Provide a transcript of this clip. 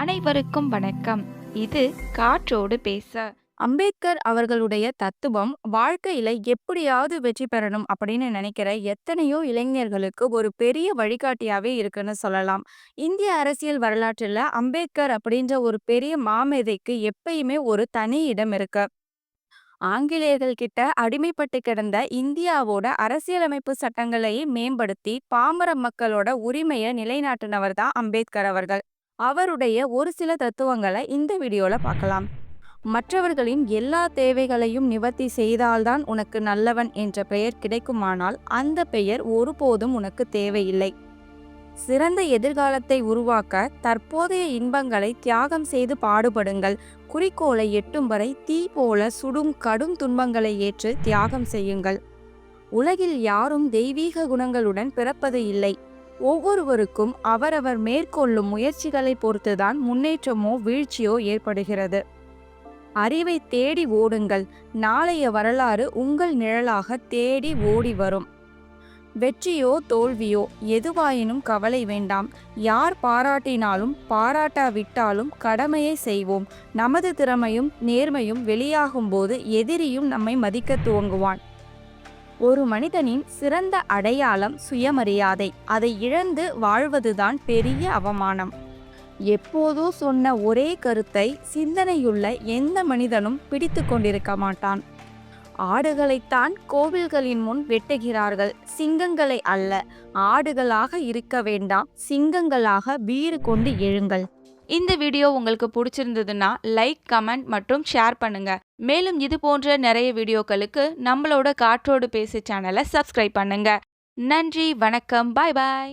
அனைவருக்கும் வணக்கம். இது காற்றோடு பேச. அம்பேத்கர் அவர்களுடைய தத்துவம் வாழ்க்கையில எப்படியாவது வெற்றி பெறணும் அப்படின்னு நினைக்கிற எத்தனையோ இளைஞர்களுக்கு ஒரு பெரிய வழிகாட்டியாவே இருக்குன்னு சொல்லலாம். இந்திய அரசியல் வரலாற்றுல அம்பேத்கர் அப்படின்ற ஒரு பெரிய மாமேதைக்கு எப்பயுமே ஒரு தனி இடம் இருக்கு. ஆங்கிலேயர்கள் கிட்ட அடிமைப்பட்டு கிடந்த இந்தியாவோட அரசியலமைப்பு சட்டங்களையும் மேம்படுத்தி பாமர மக்களோட உரிமையை நிலைநாட்டினவர் தான் அம்பேத்கர் அவர்கள். அவருடைய ஒரு சில தத்துவங்களை இந்த வீடியோவில் பார்க்கலாம். மற்றவர்களின் எல்லா தேவைகளையும் நிவர்த்தி செய்தால்தான் உனக்கு நல்லவன் என்ற பெயர் கிடைக்குமானால் அந்த பெயர் ஒருபோதும் உனக்கு தேவையில்லை. சிறந்த எதிர்காலத்தை உருவாக்க தற்போதைய இன்பங்களை தியாகம் செய்து பாடுபடுங்கள். குறிக்கோளை எட்டும் வரை தீ போல சுடும் கடும் துன்பங்களை ஏற்று தியாகம் செய்யுங்கள். உலகில் யாரும் தெய்வீக குணங்களுடன் பிறப்பது இல்லை. ஒவ்வொருவருக்கும் அவரவர் மேற்கொள்ளும் முயற்சிகளை பொறுத்துதான் முன்னேற்றமோ வீழ்ச்சியோ ஏற்படுகிறது. அறிவை தேடி ஓடுங்கள். நாளைய வரலாறு உங்கள் நிழலாக தேடி ஓடி வரும். வெற்றியோ தோல்வியோ எதுவாயினும் கவலை வேண்டாம். யார் பாராட்டினாலும் பாராட்டாவிட்டாலும் கடமையை செய்வோம். நமது திறமையும் நேர்மையும் வெளியாகும் போது எதிரியும் நம்மை மதிக்க துவங்குவான். ஒரு மனிதனின் சிறந்த அடையாளம் சுயமரியாதை. அதை இழந்து வாழ்வதுதான் பெரிய அவமானம். எப்போதோ சொன்ன ஒரே கருத்தை சிந்தனையுள்ள எந்த மனிதனும் பிடித்து கொண்டிருக்க மாட்டான். ஆடுகளைத்தான் கோவில்களின் முன் வெட்டுகிறார்கள். சிங்கங்களை அல்ல ஆடுகளாக இருக்க வேண்டாம். சிங்கங்களாக வீறு கொண்டு எழுங்கள். இந்த வீடியோ உங்களுக்கு பிடிச்சிருந்ததுன்னா லைக் கமெண்ட் மற்றும் ஷேர் பண்ணுங்க. மேலும் இது போன்ற நிறைய வீடியோக்களுக்கு நம்மளோட காற்றோடு பேசு சேனலை சப்ஸ்கிரைப் பண்ணுங்க. நன்றி வணக்கம் பாய் பாய்